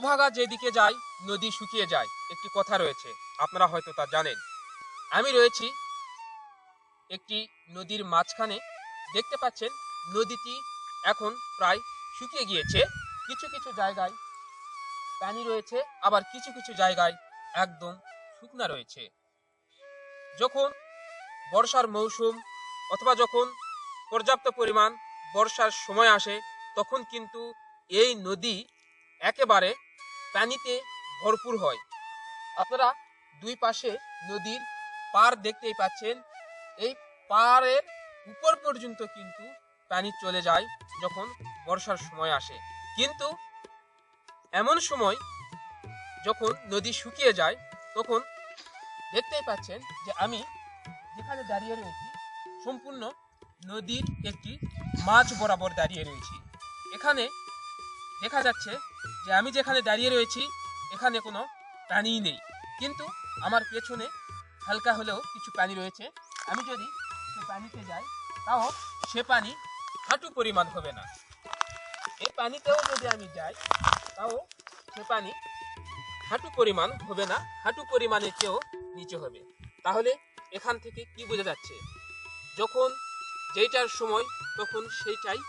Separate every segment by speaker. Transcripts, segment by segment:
Speaker 1: অভাগা যেদিকে যায়, নদী শুকিয়ে যায়। একটি কথা রয়েছে, আপনারা হয়তো তা জানেন। আমি রয়েছি একটি নদীর মাঝখানে। দেখতে পাচ্ছেন, নদীটি এখন প্রায় শুকিয়ে গিয়েছে। কিছু কিছু জায়গায় পানি রয়েছে, আবার কিছু কিছু জায়গায় একদম শুকনা রয়েছে। যখন বর্ষার মৌসুম অথবা যখন পর্যাপ্ত পরিমাণ বর্ষার সময় আসে, তখন কিন্তু এই নদী একেবারে পানিতে ভরপুর হয়। আপনারা দুই পাশে নদীর পার দেখতেই পাচ্ছেন। এই পাড়ের উপর পর্যন্ত কিন্তু পানি চলে যায় যখন বর্ষার সময় আসে। কিন্তু এমন সময় যখন নদী শুকিয়ে যায়, তখন দেখতেই পাচ্ছেন যে আমি যেখানে দাঁড়িয়ে রয়েছি, সম্পূর্ণ নদীর একটি মাছ বরাবর দাঁড়িয়ে রয়েছি। এখানে দেখা যাচ্ছে যে আমি যেখানে দাঁড়িয়ে রয়েছি, এখানে কোনো পানিই নেই। কিন্তু আমার পেছনে হালকা হলেও কিছু পানি রয়েছে। আমি যদি সে পানিতে যাই, তাও সে পানি হাঁটু পরিমাণ হবে না। এই পানিতেও যদি আমি যাই, তাও সে পানি হাঁটু পরিমাণ হবে না, হাঁটু পরিমাণের চেয়েও নিচে হবে। তাহলে এখান থেকে কি বোঝা যাচ্ছে? যখন যেইটার সময়, তখন সেইটাই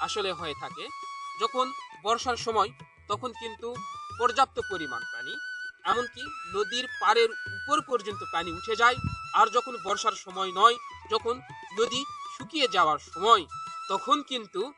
Speaker 1: আসলে হয়ে থাকে। যখন বর্ষার সময় তখন কিন্তু পর্যাপ্ত পরিমাণ পানি, এমনকি নদীর পাড়ের উপর পর্যন্ত পানি উঠে যায়। আর যখন বর্ষার সময় নয়, যখন নদী শুকিয়ে যাওয়ার সময়, তখন কিন্তু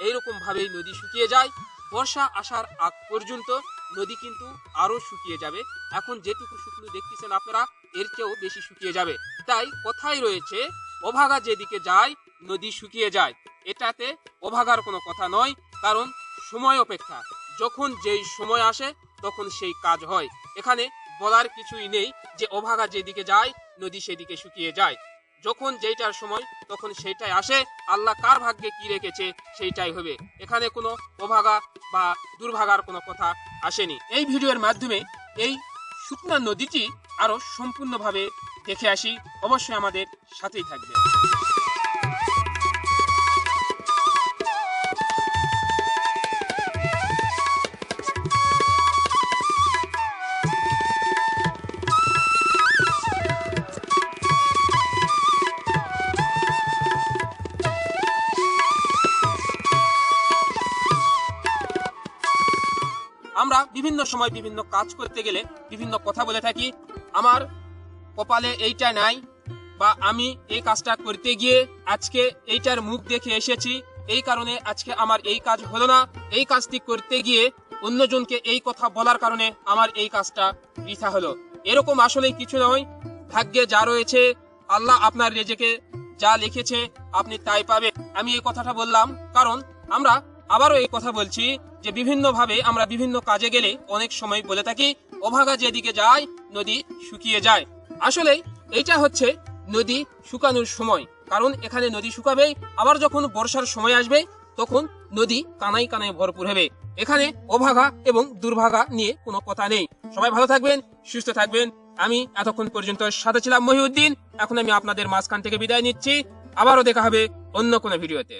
Speaker 1: এইরকম ভাবেই নদী শুকিয়ে যায়। বর্ষা আসার আগ পর্যন্ত নদী কিন্তু আরও শুকিয়ে যাবে। এখন যেটুকু শুকনো দেখতেছেন আপনারা, এর চেয়েও বেশি শুকিয়ে যাবে। তাই কথাই রয়েছে, অভাগা যেদিকে যায়, নদী শুকিয়ে যায়। এটাতে অভাগার কোনো কথা নয়, কারণ সময় অপেক্ষা। যখন যেই সময় আসে, তখন সেই কাজ হয়। এখানে বলার কিছুই নেই যে অভাগা যেদিকে যায়, নদী সেদিকে শুকিয়ে যায়। যখন যেইটার সময়, তখন সেইটাই আসে। আল্লাহ কার ভাগ্যে কি রেখেছে, সেইটাই হবে। এখানে কোনো অভাগা বা দুর্ভাগার কোনো কথা আসেনি। এই ভিডিওর মাধ্যমে এই শুকনা নদীটি আরও সম্পূর্ণভাবে দেখে আসি। অবশ্যই আমাদের সাথেই থাকবে। বিভিন্ন সময় বিভিন্ন কাজ করতে গেলে বিভিন্ন কথা বলে থাকি। আমার কপালে এইটা নাই বা আমি এই কাজটা করতে গিয়ে আজকে এইটার মুখ দেখে এসেছি। এই কারণে আজকে আমার এই কাজ হলো না। এই কাজটি করতে গিয়ে অন্যজনকে এই কথা বলার কারণে আমার এই কাজটা বৃথা হলো। এরকম আসলে কিছু নয়। ভাগ্যে যা রয়েছে, আল্লাহ আপনার রেজেকে যা লিখেছে, আপনি তাই পাবেন। আমি এই কথাটা বললাম কারণ আমরা আবারও এই কথা বলছি। যে বিভিন্ন ভাবে আমরা বিভিন্ন কাজে গেলে অনেক সময় বলে থাকি, অভাগা যেদিকে যায়, নদী শুকিয়ে যায়। আসলে এইটা হচ্ছে নদী শুকানোর সময়। কারণ এখানে নদী শুকাবে, আবার যখন বর্ষার সময় আসবে, তখন নদী কানাই কানায় ভরপুর হবে। এখানে অভাগা এবং দুর্ভাগা নিয়ে কোনো কথা নেই। সবাই ভালো থাকবেন, সুস্থ থাকবেন। আমি এতক্ষণ পর্যন্ত সাথে ছিলাম মহিউদ্দিন। এখন আমি আপনাদের মাঝখান থেকে বিদায় নিচ্ছি। আবারও দেখা হবে অন্য কোনো ভিডিওতে।